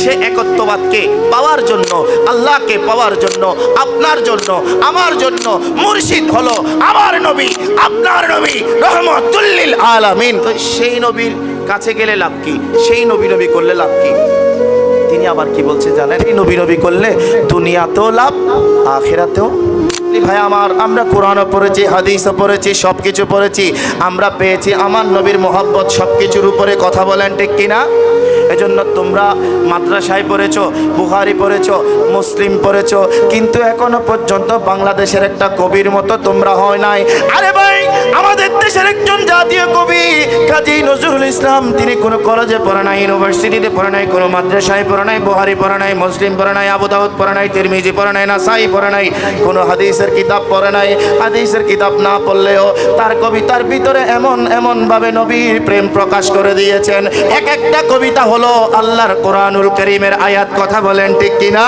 সে একত্ববাদকে পাওয়ার জন্য, আল্লাহকে পাওয়ার জন্য, আপনার জন্য, আমার জন্য মুর্শিদ হলো আমার নবী, আপনার নবী রহমতুল্লিল আলামিন। তো সেই নবীর কাছে গেলে লাভ কি? সেই নবী নবী করলে লাভ কি? তিনি আবার কি বলছে জানেন? এই নবী নবী করলে দুনিয়াতেও লাভ, আখেরাতেও। ভাই আমার, আমরা কোরআনও পড়েছি, হাদিসও পড়েছি সব কিছু পড়েছি, আমরা পেয়েছি, আমার নবীর মোহাব্বত সব কিছুর উপরে কথা বলেন ঠিক কিনা? এজন্য তোমরা মাদ্রাসায় পড়েছো বুহারি পড়েছো, মুসলিম পড়েছো, কিন্তু এখনও পর্যন্ত বাংলাদেশের একটা কবির মতো তোমরা হয় নাই। আরে ভাই, আমাদের দেশের একজন জাতীয় কবি, কাজী নজরুল ইসলাম, তিনি কোনো কলেজে পড়ে নাই ইউনিভার্সিটিতে পড়ে নাই, কোনো মাদ্রাসায় পড়ে নাই বুহারি পড়ে নাই, মুসলিম পড়ে নাই আবু দাউদ পড়ে নাই, তিরমিজি পড়ে নাই না নাসাই পড়ে নাই, কোনো হাদিসের কিতাব পড়ে নাই। হাদিসের কিতাব না পড়লেও তার কবিতার ভিতরে এমন এমন ভাবে নবীর প্রেম প্রকাশ করে দিয়েছেন। এক একটা কবিতা হলো আল্লাহর কোরআনুল করিমের আয়াত কথা বলেন ঠিক কিনা?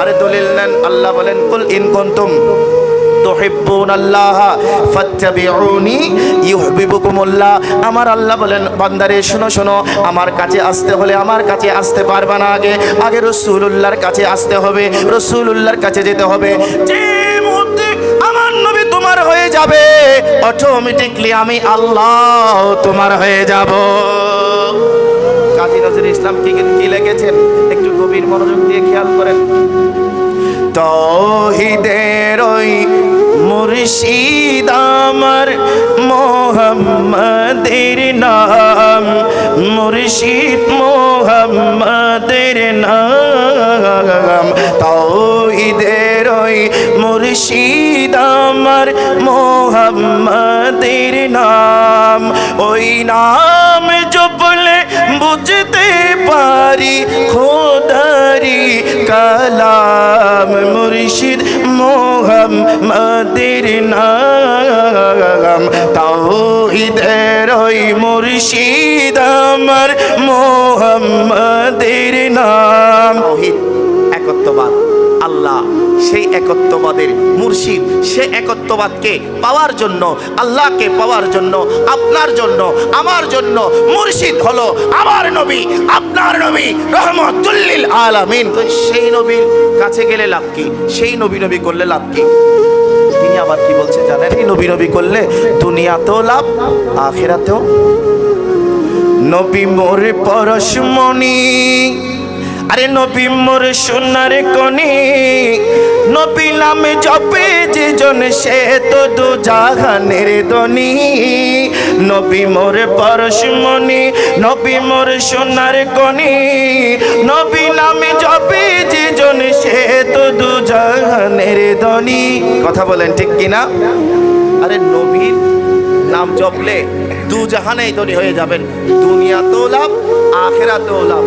আরে দলিল নেন, আল্লাহ বলেন, কুল ইন কুনতুম আমার আল্লাহ বলেন, বান্দারে, শোনো শোনো, আমার কাছে আসতে হলে আমার কাছে আসতে পারবা না আগে। আগে রাসূলুল্লাহর কাছে আসতে হবে, রাসূলুল্লাহর কাছে যেতে হবে। যে আমার নবী তোমার হয়ে যাবে অটোমেটিকলি আমি আল্লাহ তোমার হয়ে যাব। কাজী নজরুল ইসলাম কি কি লিখেছেন? একটু গভীর মনোযোগ দিয়ে খেয়াল করেন। তহিদের ওই মুর্শিদ আমার মোহাম্মদের নাম। মুর্শিদ মোহাম্মদের নাম। তহিদের ওই মুর্শিদ আমার মোহাম্মদের নাম। ওই নাম বুঝতে পারি খোদারি কালাম মুর্শিদ মোহাম মোহাম্মদের নাম। তাও ওই মুর্শিদ আমার মোহাম্মদের সেই একত্ববাদের মুর্শিদ, সে একত্ববাদকে পাওয়ার জন্য, আল্লাহকে পাওয়ার জন্য, আপনার জন্য, আমার জন্য মুর্শিদ হলো আমার নবী, আপনার নবী রহমতুল্লিল আলামিন। তো সেই নবীর কাছে গেলে লাভ কি? সেই নবী নবী করলে লাভ কি? তিনি আবার কি বলছে জানেন? এই নবী নবী করলে দুনিয়াতেও লাভ, আখেরাতেও? নবী মোর পরশমণি আরে নবী মোর সোনার কনি নবী নামে জপে যে জন সে তো দু জাহানের দনি নবী মোর পরশমণি, নবী মোর সোনার কনি নবী নামে জপে যে জন সে তো দু জাহানের দনি কথা বলেন ঠিক কিনা? আরে নবীর নাম জপলে দু জাহানেই ধনী হয়ে যাবেন, দুনিয়াতেও লাভ, আখেরাতেও লাভ।